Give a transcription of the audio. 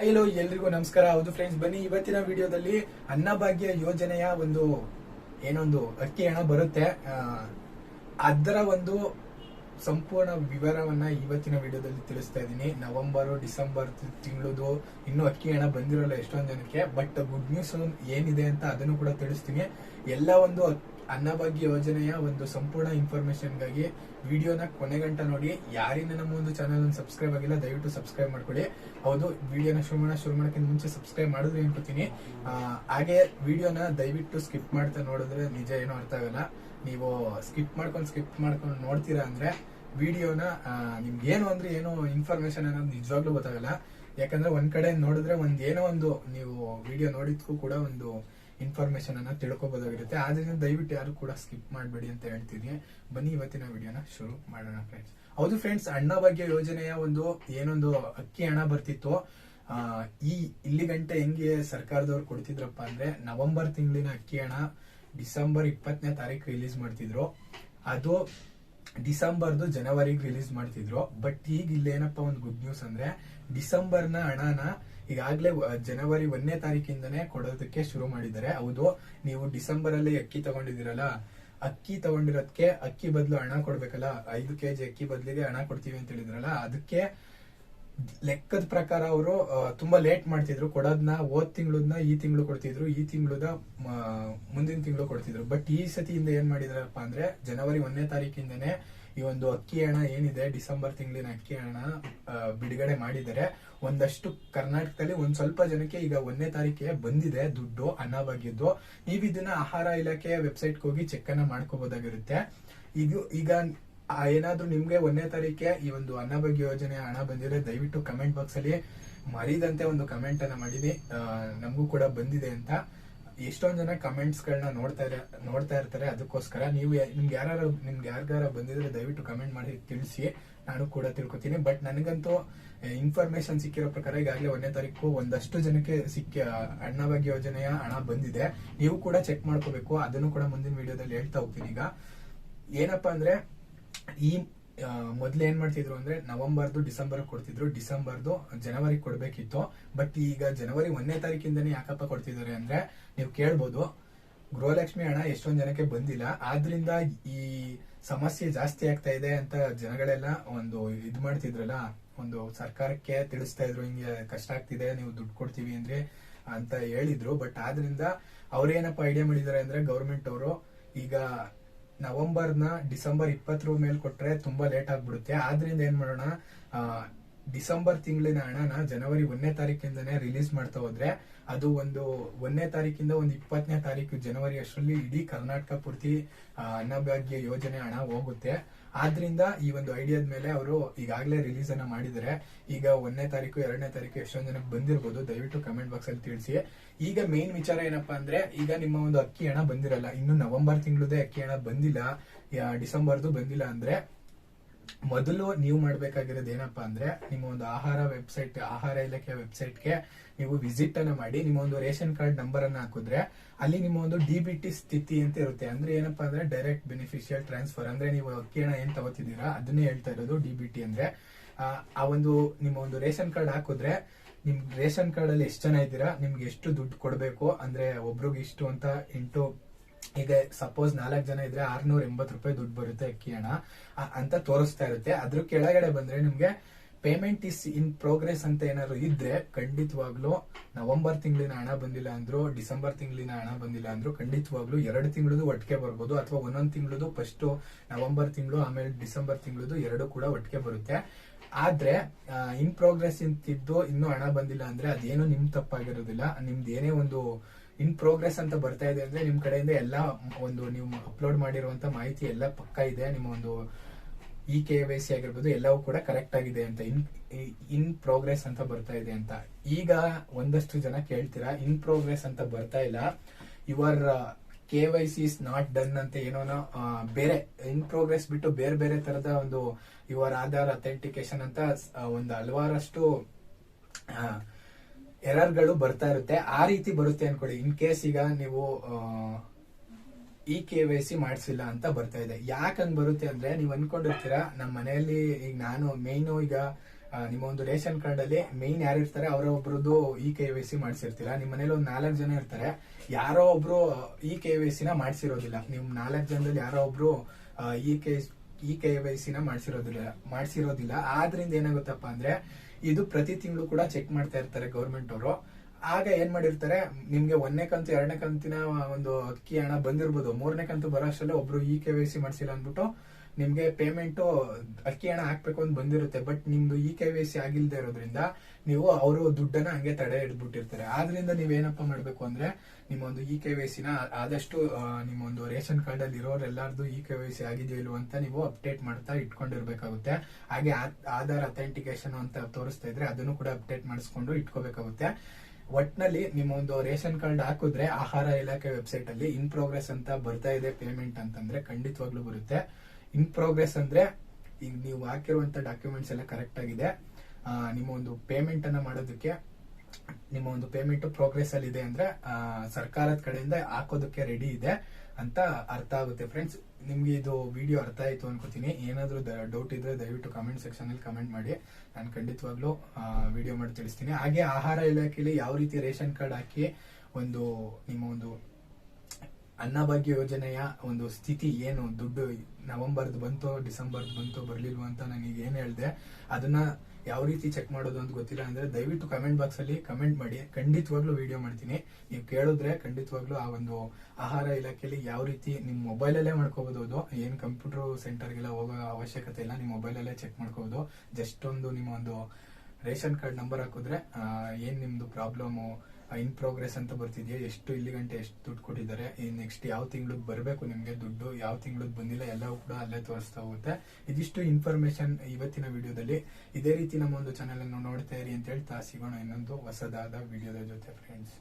Hello ಎಲ್ರಿಗೂ ನಮಸ್ಕಾರ. ಹೌದು ಫ್ರೆಂಡ್ಸ್ ಬನ್ನಿ ಇವತ್ತಿನ ವಿಡಿಯೋದಲ್ಲಿ ಅನ್ನಭಾಗ್ಯ ಯೋಜನೆಯ ಒಂದು ಏನೊಂದು ಅಕ್ಕಿ ಹಣ ಬರುತ್ತೆ. ಅದರ ಒಂದು ಸಂಪೂರ್ಣ ವಿವರವನ್ನ ಇವತ್ತಿನ ವಿಡಿಯೋದಲ್ಲಿ ತಿಳಿಸ್ತಾ ಇದ್ದೀನಿ. ನವೆಂಬರ್, ಡಿಸೆಂಬರ್ ತಿಂಗಳದು ಇನ್ನೂ ಅಕ್ಕಿ ಹಣ ಬಂದಿರೋಲ್ಲ ಎಷ್ಟೊಂದು ಜನಕ್ಕೆ. ಬಟ್ ಗುಡ್ ನ್ಯೂಸ್ ಏನಿದೆ ಅಂತ ಅದನ್ನು ಕೂಡ ತಿಳಿಸ್ತೀನಿ. ಎಲ್ಲ ಒಂದು ಅನ್ನಭಾಗ್ಯ ಯೋಜನೆಯ ಒಂದು ಸಂಪೂರ್ಣ ಇನ್ಫಾರ್ಮೇಶನ್ಗಾಗಿ ವಿಡಿಯೋನ ಕೊನೆಗಂಟ ನೋಡಿ. ಯಾರಿಂದ ನಮ್ಮ ಒಂದು ಚಾನಲ್ ಸಬ್ಸ್ಕ್ರೈಬ್ ಆಗಿಲ್ಲ, ದಯವಿಟ್ಟು ಸಬ್ಸ್ಕ್ರೈಬ್ ಮಾಡ್ಕೊಳ್ಳಿ. ಹೌದು, ವಿಡಿಯೋನ ಶುರು ಮಾಡೋಣ ಶುರು ಮಾಡೋಕ್ಕಿಂತ ಮುಂಚೆ ಸಬ್ಸ್ಕ್ರೈಬ್ ಮಾಡಿದ್ರೆ ಅನ್ಕೋತೀನಿ. ಹಾಗೆ ವಿಡಿಯೋನ ದಯವಿಟ್ಟು ಸ್ಕಿಪ್ ಮಾಡ್ತಾ ನೋಡಿದ್ರೆ ನಿಜ ಏನು ಅರ್ಥ ಆಗಲ್ಲ. ನೀವು ಸ್ಕಿಪ್ ಮಾಡ್ಕೊಂಡು ಸ್ಕಿಪ್ ಮಾಡ್ಕೊಂಡು ನೋಡ್ತೀರಾ ಅಂದ್ರೆ ವಿಡಿಯೋನ ನಿಮ್ಗೆ ಏನು ಅಂದ್ರೆ ಏನು ಇನ್ಫಾರ್ಮೇಶನ್ ಅನ್ನೋದು ನಿಜವಾಗ್ಲೂ ಗೊತ್ತಾಗಲ್ಲ. ಯಾಕಂದ್ರೆ ಒಂದ್ ಕಡೆ ನೋಡಿದ್ರೆ ಒಂದ್ ಏನೋ ಒಂದು ನೀವು ವಿಡಿಯೋ ನೋಡಿದ್ಕೂ ಕೂಡ ಒಂದು ಇನ್ಫಾರ್ಮೇಶನ್ ಅನ್ನ ತಿಳ್ಕೊಬೋದಾಗಿರುತ್ತೆ. ಆದ್ರಿಂದ ದಯವಿಟ್ಟು ಯಾರು ಕೂಡ ಸ್ಕಿಪ್ ಮಾಡಬೇಡಿ ಅಂತ ಹೇಳ್ತೀನಿ ಬನ್ನಿ ಇವತ್ತಿನ ವಿಡಿಯೋನ ಶುರು ಮಾಡೋಣ ಫ್ರೆಂಡ್ಸ್ ಹೌದು ಫ್ರೆಂಡ್ಸ್ ಅಣ್ಣ ಭಾಗ್ಯ ಯೋಜನೆಯ ಒಂದು ಏನೊಂದು ಅಕ್ಕಿ ಹಣ ಬರ್ತಿತ್ತು. ಈ ಇಲ್ಲಿ ಗಂಟೆ ಹೆಂಗೆ ಸರ್ಕಾರದವ್ರು ಕೊಡ್ತಿದ್ರಪ್ಪ ಅಂದ್ರೆ ನವೆಂಬರ್ ತಿಂಗಳಿನ ಅಕ್ಕಿ ಹಣ ಡಿಸೆಂಬರ್ ಇಪ್ಪತ್ತನೇ ತಾರೀಕು ರಿಲೀಸ್ ಮಾಡ್ತಿದ್ರು. ಅದು ಡಿಸೆಂಬರ್ದು ಜನವರಿಗೆ ರಿಲೀಸ್ ಮಾಡ್ತಿದ್ರು. ಬಟ್ ಈಗ ಇಲ್ಲೇನಪ್ಪ ಒಂದು ಗುಡ್ ನ್ಯೂಸ್ ಅಂದ್ರೆ ಡಿಸೆಂಬರ್ನ ಹಣನ ಈಗಾಗಲೇ ಜನವರಿ ಒಂದನೇ ತಾರೀಕಿಂದನೇ ಕೊಡೋದಕ್ಕೆ ಶುರು ಮಾಡಿದ್ದಾರೆ. ಹೌದು, ನೀವು ಡಿಸೆಂಬರ್ ಅಲ್ಲಿ ಅಕ್ಕಿ ತಗೊಂಡಿದ್ದೀರಲ್ಲ, ಅಕ್ಕಿ ತಗೊಂಡಿರೋದಕ್ಕೆ ಅಕ್ಕಿ ಬದಲು ಹಣ ಕೊಡ್ಬೇಕಲ್ಲ, ಐದು ಕೆಜಿ ಅಕ್ಕಿ ಬದಲಿಗೆ ಹಣ ಕೊಡ್ತೀವಿ ಅಂತ ಹೇಳಿದ್ರಲ್ಲ, ಅದಕ್ಕೆ ಲೆಕ್ಕದ ಪ್ರಕಾರ ಅವರು ತುಂಬಾ ಲೇಟ್ ಮಾಡ್ತಿದ್ರು. ಕೊಡೋದನ್ನ ಹೋದ್ ತಿಂಗಳನ್ನ ಈ ತಿಂಗಳು ಕೊಡ್ತಿದ್ರು, ಈ ತಿಂಗಳದ ಮುಂದಿನ ತಿಂಗಳು ಕೊಡ್ತಿದ್ರು. ಬಟ್ ಈ ಸತಿಯಿಂದ ಏನ್ ಮಾಡಿದ್ರಪ್ಪ ಅಂದ್ರೆ, ಜನವರಿ ಒಂದನೇ ತಾರೀಕಿಂದನೇ ಈ ಒಂದು ಅಕ್ಕಿ ಹಣ ಏನಿದೆ, ಡಿಸೆಂಬರ್ ತಿಂಗಳಿನ ಅಕ್ಕಿ ಹಣ ಬಿಡುಗಡೆ ಮಾಡಿದ್ದಾರೆ. ಒಂದಷ್ಟು ಕರ್ನಾಟಕದಲ್ಲಿ ಒಂದ್ ಸ್ವಲ್ಪ ಜನಕ್ಕೆ ಈಗ ಒಂದನೇ ತಾರೀಕಿಗೆ ಬಂದಿದೆ ದುಡ್ಡು ಅನ್ನಭಾಗ್ಯದ್ದು ನೀವು ಇದನ್ನ ಆಹಾರ ಇಲಾಖೆಯ ವೆಬ್ಸೈಟ್ಗೆ ಹೋಗಿ ಚೆಕ್ ಅನ್ನ ಮಾಡ್ಕೋಬಹುದಾಗಿರುತ್ತೆ ಇದು ಈಗ ಏನಾದ್ರೂ ನಿಮ್ಗೆ ಒಂದನೇ ತಾರೀಕೆ ಈ ಒಂದು ಅನ್ನಭಾಗ್ಯ ಯೋಜನೆ ಹಣ ಬಂದಿದ್ರೆ ದಯವಿಟ್ಟು ಕಮೆಂಟ್ ಬಾಕ್ಸ್ ಅಲ್ಲಿ ಮರಿದಂತೆ ಒಂದು ಕಮೆಂಟ್ ಅನ್ನ ಮಾಡಿದಿ ನಮಗೂ ಕೂಡ ಬಂದಿದೆ ಅಂತ. ಎಷ್ಟೊಂದ್ ಜನ ಕಮೆಂಟ್ಸ್ ಗಳನ್ನ ನೋಡ್ತಾ ಇರ, ನೋಡ್ತಾ ಇರ್ತಾರೆ. ಅದಕ್ಕೋಸ್ಕರ ನೀವು ನಿಮ್ಗೆ ಯಾರು ನಿಮ್ಗೆ ಯಾರಿಗಾರ ಬಂದಿದ್ರೆ ದಯವಿಟ್ಟು ಕಮೆಂಟ್ ಮಾಡಿ, ತಿಳಿಸಿ. ನಾನು ಕೂಡ ತಿಳ್ಕೊತೀನಿ. ಬಟ್ ನನಗಂತೂ ಇನ್ಫಾರ್ಮೇಶನ್ ಸಿಕ್ಕಿರೋ ಪ್ರಕಾರ ಈಗಾಗಲೇ ಒಂದನೇ ತಾರೀಕು ಒಂದಷ್ಟು ಜನಕ್ಕೆ ಸಿಕ್ಕ, ಅನ್ನಭಾಗ್ಯ ಯೋಜನೆಯ ಹಣ ಬಂದಿದೆ. ನೀವು ಕೂಡ ಚೆಕ್ ಮಾಡ್ಕೋಬೇಕು. ಅದನ್ನು ಕೂಡ ಮುಂದಿನ ವಿಡಿಯೋದಲ್ಲಿ ಹೇಳ್ತಾ ಹೋಗ್ತೀನಿ ಈಗ. ಏನಪ್ಪಾ ಅಂದ್ರೆ, ಈ ಮೊದ್ಲು ಏನ್ ಮಾಡ್ತಿದ್ರು ಅಂದ್ರೆ, ನವೆಂಬರ್ದು ಡಿಸೆಂಬರ್ ಕೊಡ್ತಿದ್ರು. ಡಿಸೆಂಬರ್ದು ಜನವರಿ ಕೊಡ್ಬೇಕಿತ್ತು. ಬಟ್ ಈಗ ಜನವರಿ ಒಂದನೇ ತಾರೀಕಿಂದನೇ ಯಾಕಪ್ಪ ಕೊಡ್ತಿದ್ದಾರೆ ಅಂದ್ರೆ, ನೀವು ಕೇಳ್ಬೋದು, ಗೃಹಲಕ್ಷ್ಮಿ ಹಣ ಎಷ್ಟೊಂದ್ ಜನಕ್ಕೆ ಬಂದಿಲ್ಲ. ಆದ್ರಿಂದ ಈ ಸಮಸ್ಯೆ ಜಾಸ್ತಿ ಆಗ್ತಾ ಇದೆ ಅಂತ ಜನಗಳೆಲ್ಲ ಒಂದು ಇದ್ ಮಾಡ್ತಿದ್ರಲ್ಲ, ಒಂದು ಸರ್ಕಾರಕ್ಕೆ ತಿಳಿಸ್ತಾ ಇದ್ರು, ಹಿಂಗೆ ಕಷ್ಟ ಆಗ್ತಿದೆ, ನೀವು ದುಡ್ಡು ಕೊಡ್ತೀವಿ ಅಂದ್ರೆ ಅಂತ ಹೇಳಿದ್ರು. ಬಟ್ ಆದ್ರಿಂದ ಅವ್ರೇನಪ್ಪ ಐಡಿಯಾ ಮಾಡಿದಾರೆ ಅಂದ್ರೆ ಗೌರ್ಮೆಂಟ್ ಅವರು ಈಗ ನವೆಂಬರ್ನ ಡಿಸೆಂಬರ್ ಇಪ್ಪತ್ತರ ಮೇಲೆ ಕೊಟ್ರೆ ತುಂಬಾ ಲೇಟ್ ಆಗ್ಬಿಡುತ್ತೆ. ಆದ್ರಿಂದ ಏನ್ ಮಾಡೋಣ ಡಿಸೆಂಬರ್ ತಿಂಗಳಿನ ಹಣನ ಜನವರಿ ಒಂದನೇ ತಾರೀಕಿಂದನೇ ರಿಲೀಸ್ ಮಾಡ್ತಾ ಹೋದ್ರೆ, ಅದು ಒಂದು ಒಂದನೇ ತಾರೀಕಿಂದ ಒಂದು ಇಪ್ಪತ್ತನೇ ತಾರೀಕು ಜನವರಿ ಅಷ್ಟರಲ್ಲಿ ಇಡೀ ಕರ್ನಾಟಕ ಪೂರ್ತಿ ಅನ್ನಭಾಗ್ಯ ಯೋಜನೆ ಹಣ ಹೋಗುತ್ತೆ. ಆದ್ರಿಂದ ಈ ಒಂದು ಐಡಿಯಾದ ಮೇಲೆ ಅವರು ಈಗಾಗಲೇ ರಿಲೀಸ್ ಅನ್ನ ಮಾಡಿದ್ದಾರೆ. ಈಗ ಒಂದನೇ ತಾರೀಕು, ಎರಡನೇ ತಾರೀಕು ಎಷ್ಟೊಂದ್ ಜನಕ್ಕೆ ಬಂದಿರಬಹುದು ದಯವಿಟ್ಟು ಕಮೆಂಟ್ ಬಾಕ್ಸ್ ಅಲ್ಲಿ ತಿಳಿಸಿ. ಈಗ ಮೇನ್ ವಿಚಾರ ಏನಪ್ಪಾ ಅಂದ್ರೆ, ಈಗ ನಿಮ್ಮ ಒಂದು ಅಕ್ಕಿ ಹಣ ಬಂದಿರಲ್ಲ, ಇನ್ನು ನವೆಂಬರ್ ತಿಂಗಳದೇ ಅಕ್ಕಿ ಹಣ ಬಂದಿಲ್ಲ ಡಿಸೆಂಬರ್ದು ಬಂದಿಲ್ಲ ಅಂದ್ರೆ ಮೊದಲು ನೀವು ಮಾಡ್ಬೇಕಾಗಿರೋದು ಏನಪ್ಪಾ ಅಂದ್ರೆ ನಿಮ್ಮ ಒಂದು ಆಹಾರ ವೆಬ್ಸೈಟ್ ಆಹಾರ ಇಲಾಖೆ ವೆಬ್ಸೈಟ್ಗೆ ನೀವು ವಿಸಿಟ್ ಅನ್ನ ಮಾಡಿ, ನಿಮ್ಮ ಒಂದು ರೇಷನ್ ಕಾರ್ಡ್ ನಂಬರ್ ಅನ್ನ ಹಾಕಿದ್ರೆ ಅಲ್ಲಿ ನಿಮ್ಮ ಒಂದು ಡಿ ಬಿ ಟಿ ಸ್ಥಿತಿ ಅಂತ ಇರುತ್ತೆ. ಅಂದ್ರೆ ಏನಪ್ಪಾ ಅಂದ್ರೆ ಡೈರೆಕ್ಟ್ ಬೆನಿಫಿಷಿಯಲ್ ಟ್ರಾನ್ಸ್ಫರ್ ಅಂದ್ರೆ ನೀವು ಅಕ್ಕಿ ಹಣ ಏನ್ ತಗೋತಿದ್ದೀರಾ, ಅದನ್ನೇ ಹೇಳ್ತಾ ಇರೋದು ಡಿ ಅಂದ್ರೆ. ಆ ಒಂದು ನಿಮ್ಮ ಒಂದು ರೇಷನ್ ಕಾರ್ಡ್ ಹಾಕಿದ್ರೆ ನಿಮ್ ರೇಷನ್ ಕಾರ್ಡ್ ಅಲ್ಲಿ ಎಷ್ಟು ಜನ ಇದ್ದೀರಾ, ನಿಮ್ಗೆ ಎಷ್ಟು ದುಡ್ಡು ಕೊಡಬೇಕು, ಅಂದ್ರೆ ಒಬ್ರಿಗೆ ಇಷ್ಟು ಅಂತ ಎಂಟು ಈಗ ಸಪೋಸ್ ನಾಲ್ಕು ಜನ ಇದ್ರೆ ಆರ್ನೂರ ಎಂಬತ್ತು ರೂಪಾಯಿ ದುಡ್ಡು ಬರುತ್ತೆ ಅಕ್ಕಿ ಹಣ. ಅಂತ ತೋರಿಸ್ತಾ ಇರುತ್ತೆ. ಅದ್ರ ಕೆಳಗಡೆ ಬಂದ್ರೆ ನಿಮ್ಗೆ ಪೇಮೆಂಟ್ ಇಸ್ ಇನ್ ಪ್ರೋಗ್ರೆಸ್ ಅಂತ ಏನಾದ್ರು ಇದ್ರೆ ಖಂಡಿತವಾಗ್ಲೂ ನವೆಂಬರ್ ತಿಂಗಳಿನ ಹಣ ಬಂದಿಲ್ಲ ಅಂದ್ರು, ಡಿಸೆಂಬರ್ ತಿಂಗಳಿನ ಹಣ ಬಂದಿಲ್ಲ ಅಂದ್ರು ಖಂಡಿತವಾಗ್ಲೂ ಎರಡು ತಿಂಗಳದು ಒಟ್ಟಿಗೆ ಬರ್ಬೋದು ಅಥವಾ ಒಂದೊಂದು ತಿಂಗಳದು ಫಸ್ಟ್ ನವೆಂಬರ್ ತಿಂಗಳು, ಆಮೇಲೆ ಡಿಸೆಂಬರ್ ತಿಂಗಳದು ಎರಡು ಕೂಡ ಒಟ್ಟಿಗೆ ಬರುತ್ತೆ. ಆದ್ರೆ ಇನ್ ಪ್ರೋಗ್ರೆಸ್ ಇಂತಿದ್ದು ಇನ್ನೂ ಹಣ ಬಂದಿಲ್ಲ ಅಂದ್ರೆ ಅದೇನು ನಿಮ್ ತಪ್ಪಾಗಿರೋದಿಲ್ಲ. ನಿಮ್ದು ಏನೇ ಒಂದು ಇನ್ ಪ್ರೋಗ್ರೆಸ್ ಅಂತ ಬರ್ತಾ ಇದೆ ಅಂದ್ರೆ ನಿಮ್ ಕಡೆಯಿಂದ ಎಲ್ಲ ಒಂದು ನೀವು ಅಪ್ಲೋಡ್ ಮಾಡಿರುವಂತ ಮಾಹಿತಿ ಎಲ್ಲ ಪಕ್ಕ ಇದೆ. ನಿಮ್ಮ ಒಂದು ಇ ಕೆ ವೈ ಸಿ ಆಗಿರ್ಬೋದು ಎಲ್ಲವೂ ಕೂಡ ಕರೆಕ್ಟ್ ಆಗಿದೆ ಅಂತ ಇನ್ ಇನ್ ಪ್ರೋಗ್ರೆಸ್ ಅಂತ ಬರ್ತಾ ಇದೆ ಅಂತ. ಈಗ ಒಂದಷ್ಟು ಜನ ಕೇಳ್ತೀರಾ, ಇನ್ ಪ್ರೋಗ್ರೆಸ್ ಅಂತ ಬರ್ತಾ ಇಲ್ಲ. Your K Y C is not done ಅಂತ ಏನೋನೋ ಬೇರೆ, ಇನ್ ಪ್ರೋಗ್ರೆಸ್ ಬಿಟ್ಟು ಬೇರೆ ಬೇರೆ ತರದ ಒಂದು ಯುವರ್ ಆಧಾರ್ ಅಥೆಂಟಿಕೇಶನ್ ಅಂತ ಒಂದು ಹಲವಾರಷ್ಟು ಎರರ್ಗಳು ಬರ್ತಾ ಇರುತ್ತೆ. ಆ ರೀತಿ ಬರುತ್ತೆ ಅನ್ಕೊಳ್ಳಿ. ಇನ್ ಕೇಸ್ ಈಗ ನೀವು ಇ ಕೆ ವೈ ಸಿ ಮಾಡಿಸಿಲ್ಲ ಅಂತ ಬರ್ತಾ ಇದೆ. ಯಾಕಂಗ್ ಬರುತ್ತೆ ಅಂದ್ರೆ ನೀವು ಅನ್ಕೊಂಡಿರ್ತೀರಾ ನಮ್ಮ ಮನೆಯಲ್ಲಿ ಈಗ ನಾನು ಮೇಯ್ನು ಈಗ ನಿಮ್ಮ ಒಂದು ರೇಷನ್ ಕಾರ್ಡ್ ಅಲ್ಲಿ ಮೇನ್ ಯಾರು ಇರ್ತಾರೆ, ಅವರ ಒಬ್ರದ್ದು ಇ ಕೆ ವೈ ಸಿ ಮಾಡಿಸಿರ್ತೀರಾ. ನಿಮ್ಮ ಮನೇಲಿ ಒಂದು ನಾಲ್ಕು ಜನ ಇರ್ತಾರೆ. ಯಾರೋ ಒಬ್ರು ಇ ಕೆ ವೈ ಸಿನ ಮಾಡಿಸಿರೋದಿಲ್ಲ. ನಿಮ್ ನಾಲ್ಕು ಜನದಲ್ಲಿ ಯಾರೋ ಒಬ್ರು E K E K Y ಸಿನ ಮಾಡಿಸಿರೋದಿಲ್ಲ ಮಾಡಿಸಿರೋದಿಲ್ಲ. ಆದ್ರಿಂದ ಏನಾಗುತ್ತಪ್ಪ ಅಂದ್ರೆ ಇದು ಪ್ರತಿ ತಿಂಗಳು ಕೂಡ ಚೆಕ್ ಮಾಡ್ತಾ ಇರ್ತಾರೆ ಗೌರ್ಮೆಂಟ್ ಅವರು. ಆಗ ಏನ್ ಮಾಡಿರ್ತಾರೆ, ನಿಮ್ಗೆ ಒಂದನೇ ಕಂತು, ಎರಡನೇ ಕಂತಿನ ಒಂದು ಅಕ್ಕಿ ಹಣ ಬಂದಿರ್ಬೋದು. ಮೂರನೇ ಕಂತು ಬರೋ ಅಷ್ಟರಲ್ಲೇ ಒಬ್ರು ಇ ಕೆ ವೈ ಸಿ ಮಾಡಿಸಿಲ್ಲ ಅಂದ್ಬಿಟ್ಟು ನಿಮ್ಗೆ ಪೇಮೆಂಟ್ ಅಕ್ಕಿ ಹಣ ಹಾಕ್ಬೇಕು ಅಂತ ಬಂದಿರುತ್ತೆ. ಬಟ್ ನಿಮ್ದು ಇ ಕೆ ವೈ ಸಿ ಆಗಿಲ್ದೇ ಇರೋದ್ರಿಂದ ನೀವು ಅವರು ದುಡ್ಡನ್ನ ಹಂಗೆ ತಡೆ ಹಿಡ್ಬಿಟ್ಟಿರ್ತಾರೆ ಆದ್ರಿಂದ ನೀವೇನಪ್ಪ ಮಾಡ್ಬೇಕು ಅಂದ್ರೆ ನಿಮ್ಮ ಒಂದು ಇ ಕೆ ವೈ ಸಿನ ಆದಷ್ಟು ನಿಮ್ಮೊಂದು ರೇಷನ್ ಕಾರ್ಡ್ ಅಲ್ಲಿ ಇರೋರೆಲ್ಲಾರ್ದು ಇ ಕೆ ವೈ ಸಿ ಆಗಿದೆಯೋ ಇಲ್ವೋ ಅಂತ ನೀವು ಅಪ್ಡೇಟ್ ಮಾಡ್ತಾ ಇಟ್ಕೊಂಡಿರ್ಬೇಕಾಗುತ್ತೆ. ಹಾಗೆ ಆಧಾರ್ ಅಥೆಂಟಿಕೇಶನ್ ಅಂತ ತೋರಿಸ್ತಾ ಇದ್ರೆ ಅದನ್ನು ಕೂಡ ಅಪ್ಡೇಟ್ ಮಾಡಿಸ್ಕೊಂಡು ಇಟ್ಕೋಬೇಕಾಗುತ್ತೆ. ಒಟ್ನಲ್ಲಿ ನಿಮ್ಮ ಒಂದು ರೇಷನ್ ಕಾರ್ಡ್ ಹಾಕಿದ್ರೆ ಆಹಾರ ಇಲಾಖೆ ವೆಬ್ಸೈಟ್ ಅಲ್ಲಿ ಇನ್ ಪ್ರೋಗ್ರೆಸ್ ಅಂತ ಬರ್ತಾ ಇದೆ ಪೇಮೆಂಟ್ ಅಂತಂದ್ರೆ ಖಂಡಿತವಾಗ್ಲೂ ಬರುತ್ತೆ. ಇನ್ ಪ್ರೋಗ್ರೆಸ್ ಅಂದ್ರೆ ಈಗ ನೀವು ಹಾಕಿರುವಂತ ಡಾಕ್ಯುಮೆಂಟ್ಸ್ ಎಲ್ಲ ಕರೆಕ್ಟ್ ಆಗಿದೆ ನಿಮ್ಮ ಒಂದು ಪೇಮೆಂಟ್ ಅನ್ನ ಮಾಡೋದಕ್ಕೆ, ನಿಮ್ಮ ಒಂದು ಪೇಮೆಂಟ್ ಪ್ರೋಗ್ರೆಸ್ ಅಲ್ಲಿ ಇದೆ ಅಂದ್ರೆ ಸರ್ಕಾರದ ಕಡೆಯಿಂದ ಹಾಕೋದಕ್ಕೆ ರೆಡಿ ಇದೆ ಅಂತ ಅರ್ಥ ಆಗುತ್ತೆ ಫ್ರೆಂಡ್ಸ್ ನಿಮ್ಗೆ ಇದು ವಿಡಿಯೋ ಅರ್ಥ ಆಯ್ತು ಅನ್ಕೋತೀನಿ. ಏನಾದ್ರೂ ಡೌಟ್ ಇದ್ರೆ ದಯವಿಟ್ಟು ಕಮೆಂಟ್ ಸೆಕ್ಷನ್ ಅಲ್ಲಿ ಕಮೆಂಟ್ ಮಾಡಿ. ನಾನು ಖಂಡಿತವಾಗ್ಲೂ ವಿಡಿಯೋ ಮಾಡಿ ತಿಳಿಸ್ತೀನಿ. ಹಾಗೆ ಆಹಾರ ಇಲಾಖೆಯಲ್ಲಿ ಯಾವ ರೀತಿ ರೇಷನ್ ಕಾರ್ಡ್ ಹಾಕಿ ಒಂದು, ನಿಮ್ಮ ಒಂದು ಅನ್ನಭಾಗ್ಯ ಯೋಜನೆಯ ಒಂದು ಸ್ಥಿತಿ ಏನು? ದುಡ್ಡು ನವೆಂಬರ್ದು ಬಂತು, ಡಿಸೆಂಬರ್ದು ಬಂತು, ಬರ್ಲಿಲ್ವ ಅಂತ ನನಗೆ ಏನ್ ಹೇಳಿದೆ, ಅದನ್ನ ಯಾವ ರೀತಿ ಚೆಕ್ ಮಾಡೋದು ಅಂತ ಗೊತ್ತಿಲ್ಲ ಅಂದ್ರೆ ದಯವಿಟ್ಟು ಕಮೆಂಟ್ ಬಾಕ್ಸ್ ಅಲ್ಲಿ ಕಮೆಂಟ್ ಮಾಡಿ. ಖಂಡಿತವಾಗ್ಲೂ ವಿಡಿಯೋ ಮಾಡ್ತೀನಿ. ನೀವು ಕೇಳಿದ್ರೆ ಖಂಡಿತವಾಗ್ಲೂ ಆ ಒಂದು ಆಹಾರ ಇಲಾಖೆಯಲ್ಲಿ ಯಾವ ರೀತಿ ನಿಮ್ ಮೊಬೈಲ್ ಅಲ್ಲೇ ಮಾಡ್ಕೋಬಹುದು ಏನ್ ಕಂಪ್ಯೂಟರ್ ಸೆಂಟರ್ಗೆಲ್ಲ ಹೋಗೋ ಅವಶ್ಯಕತೆ ಇಲ್ಲ. ನಿಮ್ಮ ಮೊಬೈಲ್ ಅಲ್ಲೇ ಚೆಕ್ ಮಾಡ್ಕೋಬಹುದು. ಜಸ್ಟ್ ಒಂದು ನಿಮ್ಮ ಒಂದು ರೇಷನ್ ಕಾರ್ಡ್ ನಂಬರ್ ಹಾಕಿದ್ರೆ ಏನು ನಿಮ್ದು ಪ್ರಾಬ್ಲಮ್ ಇನ್ ಪ್ರೋಗ್ರೆಸ್ ಅಂತ ಬರ್ತಿದ್ಯಾ? ಎಷ್ಟು ಇಲ್ಲಿ ಗಂಟೆ ಎಷ್ಟು ದುಡ್ಡು ಕೊಟ್ಟಿದ್ದಾರೆ? ನೆಕ್ಸ್ಟ್ ಯಾವ ತಿಂಗಳಿಗೆ ಬರಬೇಕು ನಿಮಗೆ ದುಡ್ಡು? ಯಾವ ತಿಂಗಳಿಗೆ ಬಂದಿಲ್ಲ? ಎಲ್ಲವೂ ಕೂಡ ಅಲ್ಲೇ ತೋರಿಸ್ತಾ ಹೋಗುತ್ತೆ. ಇದಿಷ್ಟು ಇನ್ಫಾರ್ಮೇಶನ್ ಇವತ್ತಿನ ವಿಡಿಯೋದಲ್ಲಿ. ಇದೇ ರೀತಿ ನಮ್ಮ ಒಂದು ಚಾನೆಲ್ ಅನ್ನು ನೋಡ್ತಾ ಇರಿ ಅಂತ ಹೇಳ್ತಾ ಸಿಗೋಣ ಇನ್ನೊಂದು ಹೊಸದಾದ ವಿಡಿಯೋದ ಜೊತೆ ಫ್ರೆಂಡ್ಸ್